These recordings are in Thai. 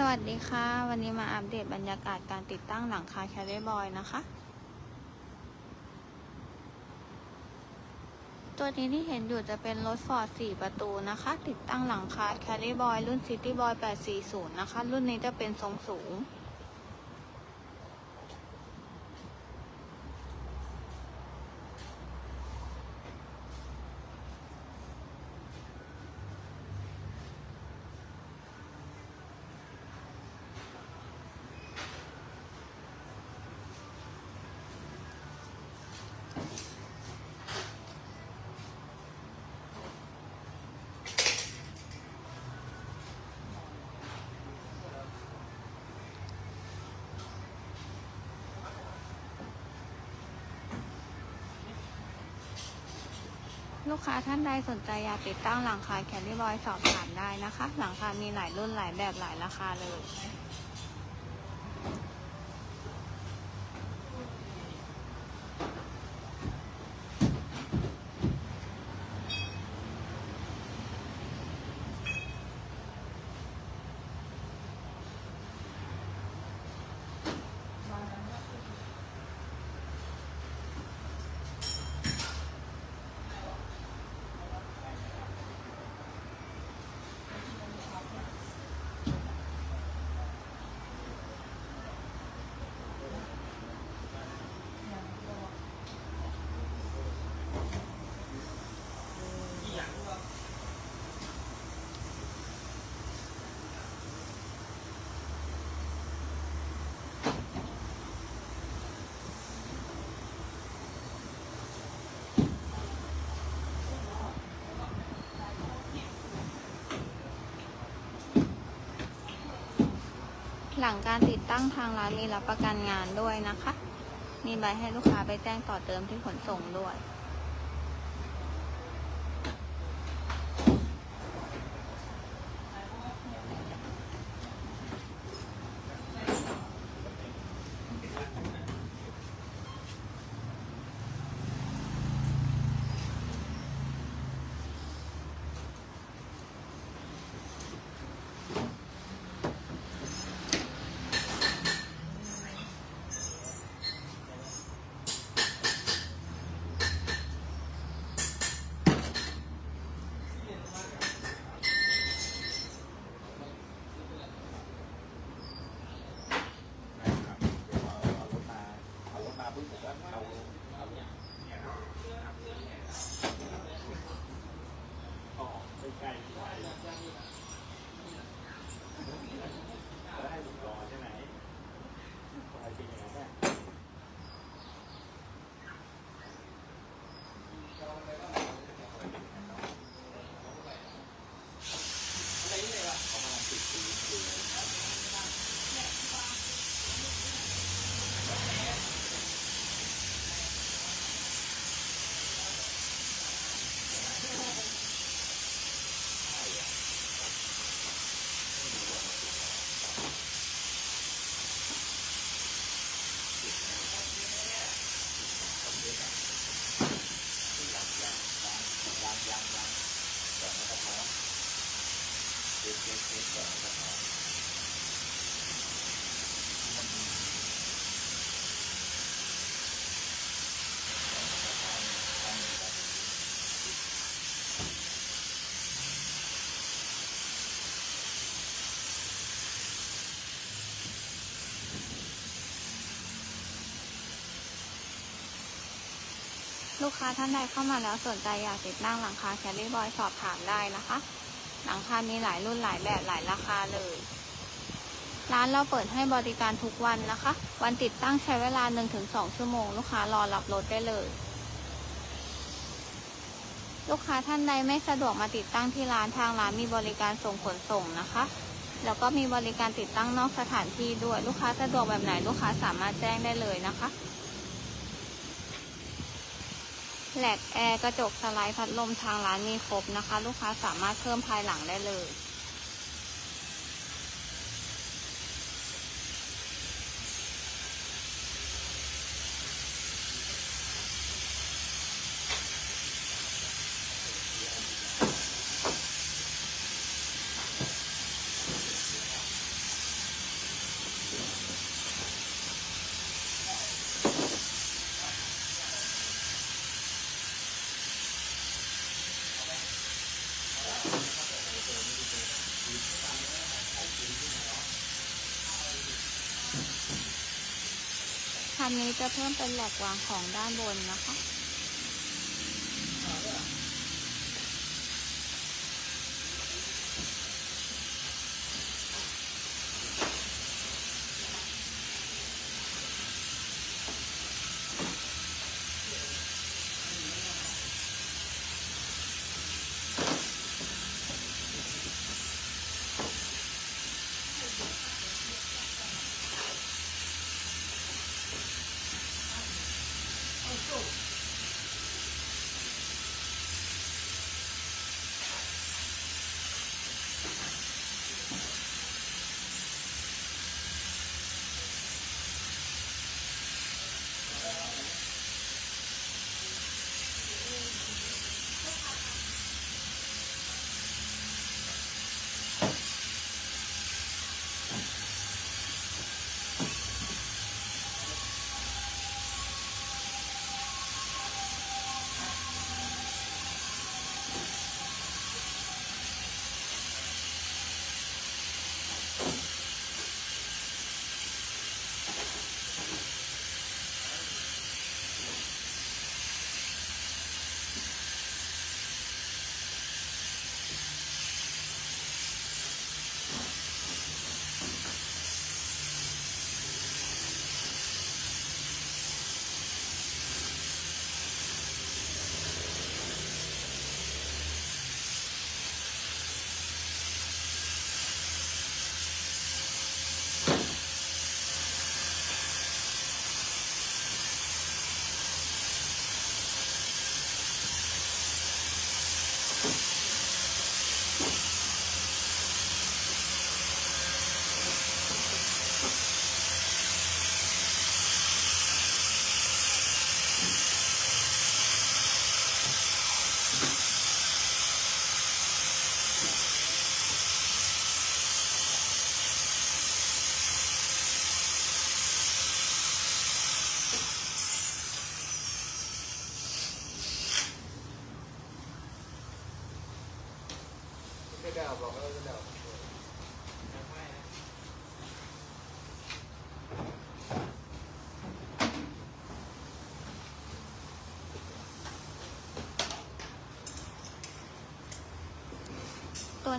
สวัสดีค่ะ วันนี้มาอัปเดตบรรยากาศการติดตั้งหลังคาแคริบอยนะคะ ตัวนี้ที่เห็นอยู่จะเป็นรถฟอร์ด4ประตูนะคะ ติดตั้งหลังคาแคริบอยรุ่น City Boy 840 นะคะ รุ่นนี้จะเป็นทรงสูง ลูกค้าท่านใดสนใจอยากติดตั้งหลังคาแคริบอยสอบถามได้นะคะ หลังคามีหลายรุ่นหลายแบบหลายราคาเลย ห ลังการติดตั้งทางร้านมีรับประกันงานด้วยนะคะ มีใบให้ลูกค้าไปแจ้งต่อเติมที่ขนส่งด้วย เอารถมาเอารถมาปุ๊บผมก็เอาเอาเนี่ยเนี่ยครับออกไปไกลๆแล้วให้ผมรอใช่ไหมปกติอย่างนั้นแหละเขามาติดปีอยู่ ยังยังยังยังยังก่อนนะครับน้องเช็คเช็คเช็คก่อนนะครับน้อง ลูกค้าท่านใดเข้ามาแล้วสนใจอยากติดตั้งหลังคาแคลริบอยสอบถามได้นะคะ หลังคา มีหลายรุ่นหลายแบบหลายราคาเลย ร้านเราเปิดให้บริการทุกวันนะคะ วันติดตั้งใช้เวลา 1-2 ชั่วโมง ลูกค้ารอรับรถได้เลย ลูกค้าท่านใดไม่สะดวกมาติดตั้งที่ร้านทางร้านมีบริการส่งขนส่งนะคะ แล้วก็มีบริการติดตั้งนอกสถานที่ด้วย ลูกค้าสะดวกแบบไหนลูกค้าสามารถแจ้งได้เลยนะคะ แหลกแอร์กระจกสไลด์พัดลมทางร้านมีครบนะคะ ลูกค้าสามารถเพิ่มภายหลังได้เลย จะเพิ่มเป็นแหลกวางของด้านบนนะคะ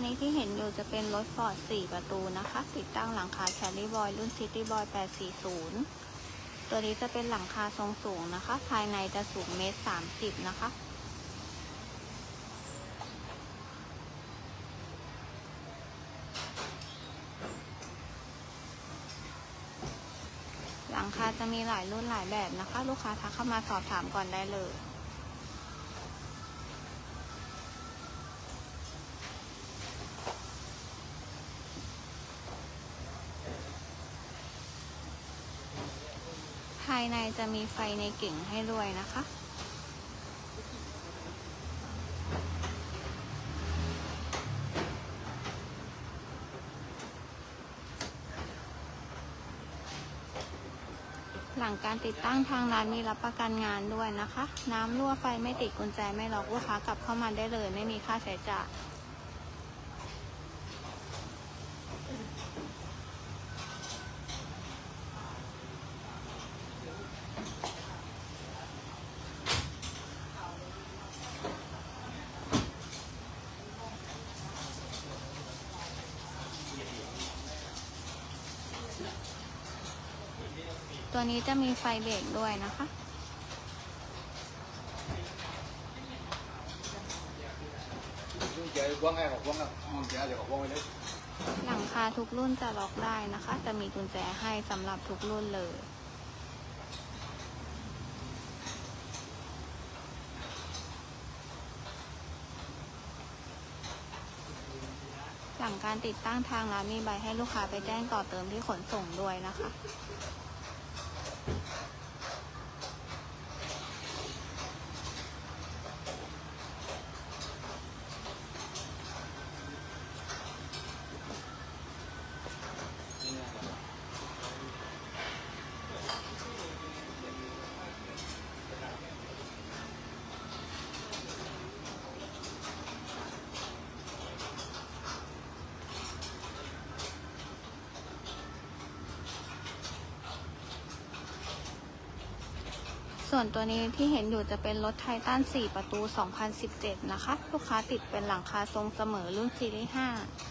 ตัวนี้ที่เห็นอยู่จะเป็นรถฟอร์ด4ประตูนะคะ ติดตั้งหลังคาแคลิบอยรุ่น City Boy 840 ตัวนี้จะเป็นหลังคาทรงสูงนะคะ ภายในจะสูงเมตร30 นะคะ หลังคาจะมีหลายรุ่นหลายแบบนะคะ ลูกค้าทักเข้ามาสอบถามก่อนได้เลย ในจะมีไฟในเก่งให้ด้วยนะคะ หลังการติดตั้งทางร้านมีรับประกันงานด้วยนะคะ น้ำรั่วไฟไม่ติดกุญแจไม่ล็อกลูกค้ากลับเข้ามาได้เลย ไม่มีค่าใช้จ่าย ตัวนี้จะมีไฟเบรกด้วยนะคะ หลังคาทุกรุ่นจะล็อกได้นะคะ จะมีกุญแจให้สำหรับทุกรุ่นเลยหลังการติดตั้งทางร้านมีใบให้ลูกค้าไปแจ้งต่อเติมที่ขนส่งด้วยนะคะ ส่วนตัวนี้ที่เห็นอยู่จะเป็นรถไททัน4 ประตู 2017 นะคะ ลูกค้าติดเป็นหลังคาทรงเสมอรุ่นซีรีส์5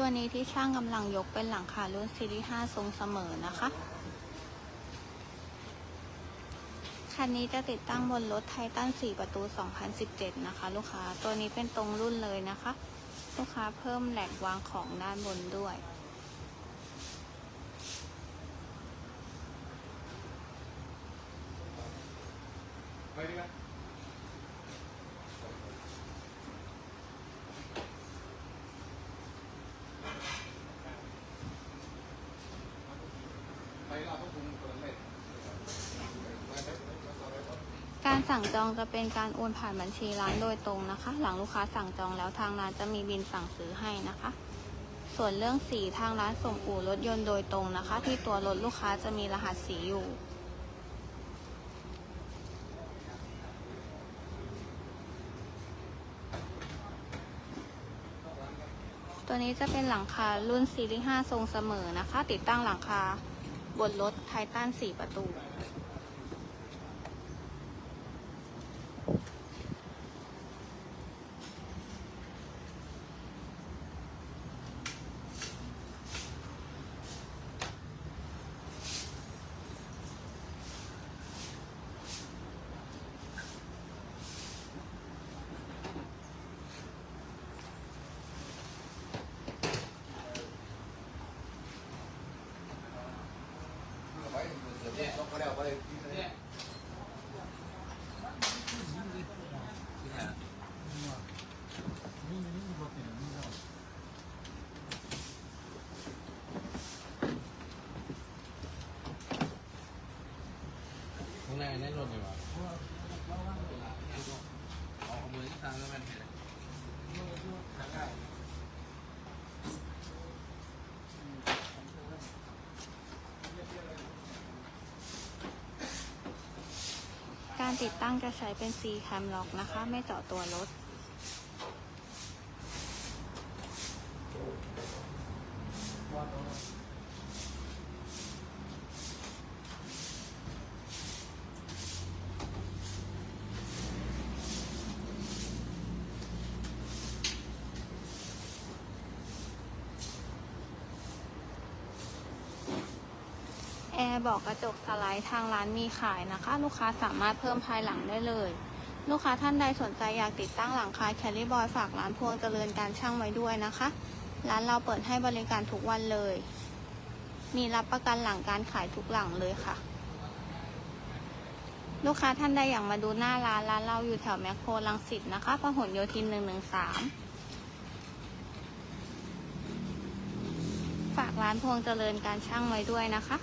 ตัวนี้ที่ช่างกำลังยกเป็นหลังคารุ่นซีรีส์5ทรงเสมอนะคะ คันนี้จะติดตั้งบนรถไททัน4 ประตู 2017 นะคะ ลูกค้า ตัวนี้เป็นตรงรุ่นเลยนะคะ ลูกค้าเพิ่มแหลกวางของด้านบนด้วย ไปดีไหมไปเราต้องคุมตัวเล็กไปไปไปไปไป การ สั่งจองจะเป็นการโอนผ่านบัญชีร้านโดยตรงนะคะ หลังลูกค้าสั่งจองแล้วทางร้านจะมีบินสั่งซื้อให้นะคะ ส่วนเรื่องสีทางร้านส่งอู่รถยนต์โดยตรงนะคะ ที่ตัวรถลูกค้าจะมีรหัสสีอยู่ตัวนี้จะเป็นหลังคารุ่นซีรีส์5ทรงเสมอนะคะ ติดตั้งหลังคาบนรถไททัน4 ประตู ไป เนี่ยต้องไปแล้วไปเนี่ยข้างในนั่นรถอยู่วะเอาขโมยที่ทางแล้วมันเห็น การติดตั้งจะใช้เป็น C cam lock นะคะ ไม่เจาะตัวรถแอร์ บอกกระจกสไลด์ทางร้านมีขายนะคะ ลูกค้าสามารถเพิ่มภายหลังได้เลย ลูกค้าท่านใดสนใจอยากติดตั้งหลังคาแคลริบอยฝากร้านพวงเจริญการช่างไว้ด้วยนะคะ ร้านเราเปิดให้บริการทุกวันเลย มีรับประกันหลังการขายทุกหลังเลยค่ะ ลูกค้าท่านใดอยากมาดูหน้าร้านร้านเราอยู่แถวแมคโครลังสิตนะคะพหลโยธินหนึ่งหนึ่งสามฝากร้านพวงเจริญการช่างไว้ด้วยนะคะ